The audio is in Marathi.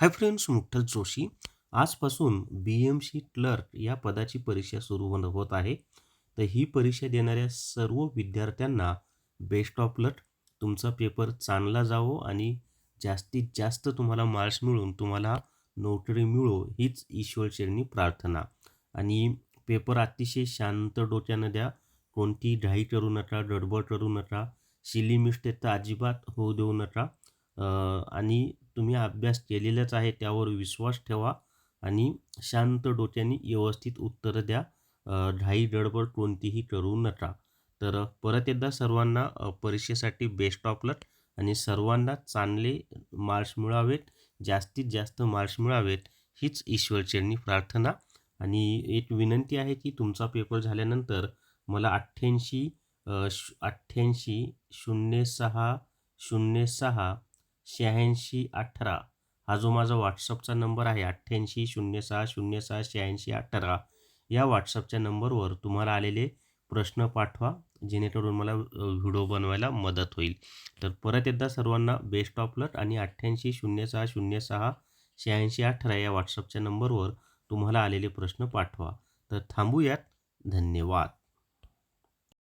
Hi friends मुठ्ठल Joshi. आजपासून बी एम सी क्लर्क या पदाची परीक्षा सुरू होत आहे. तर ही परीक्षा देणाऱ्या सर्व विद्यार्थ्यांना बेस्ट ऑफ लक तुमचा पेपर चांगला जावो आणि जास्तीत जास्त तुम्हाला मार्क्स मिळून तुम्हाला नोकरी मिळो हीच ईश्वरचरणी प्रार्थना. आणि पेपर अतिशय शांत डोक्यानं द्या. कोणती घाई करू नका गडबड करू नका. सिली मिस्टेक तर अजिबात होऊ देऊ नका. आणि तुम्ही अभ्यास केलेलाच आहे त्यावर विश्वास ठेवा आणि शांत डोक्याने व्यवस्थित उत्तरं द्या. ढाई गडबड कोणतीही करू नका. तर परत एकदा सर्वांना परीक्षेसाठी बेस्ट ऑफ लक आणि सर्वांना चांगले मार्क्स मिळावेत जास्तीत जास्त मार्क्स मिळावेत हीच ईश्वरचरणी प्रार्थना. आणि एक विनंती आहे की तुमचा पेपर झाल्यानंतर मला अठ्ठ्याऐंशी अठ्ठ्याऐंशी शून्य सहा शून्य सहा शहाऐंशी अठरा. हा जो माझा व्हॉट्सअपचा नंबर आहे अठ्ठ्याऐंशी शून्य सहा शून्य सहा शहाऐंशी अठरा. या व्हॉट्सअपच्या नंबरवर तुम्हाला आलेले प्रश्न पाठवा जेणेकरून मला व्हिडिओ बनवायला मदत होईल. तर परत एकदा सर्वांना बेस्ट ऑफ लक आणि अठ्ठ्याऐंशी शून्य सहा शून्य सहा शहाऐंशी अठरा या व्हॉट्सअपच्या नंबरवर तुम्हाला आलेले प्रश्न पाठवा. तर थांबूयात. धन्यवाद.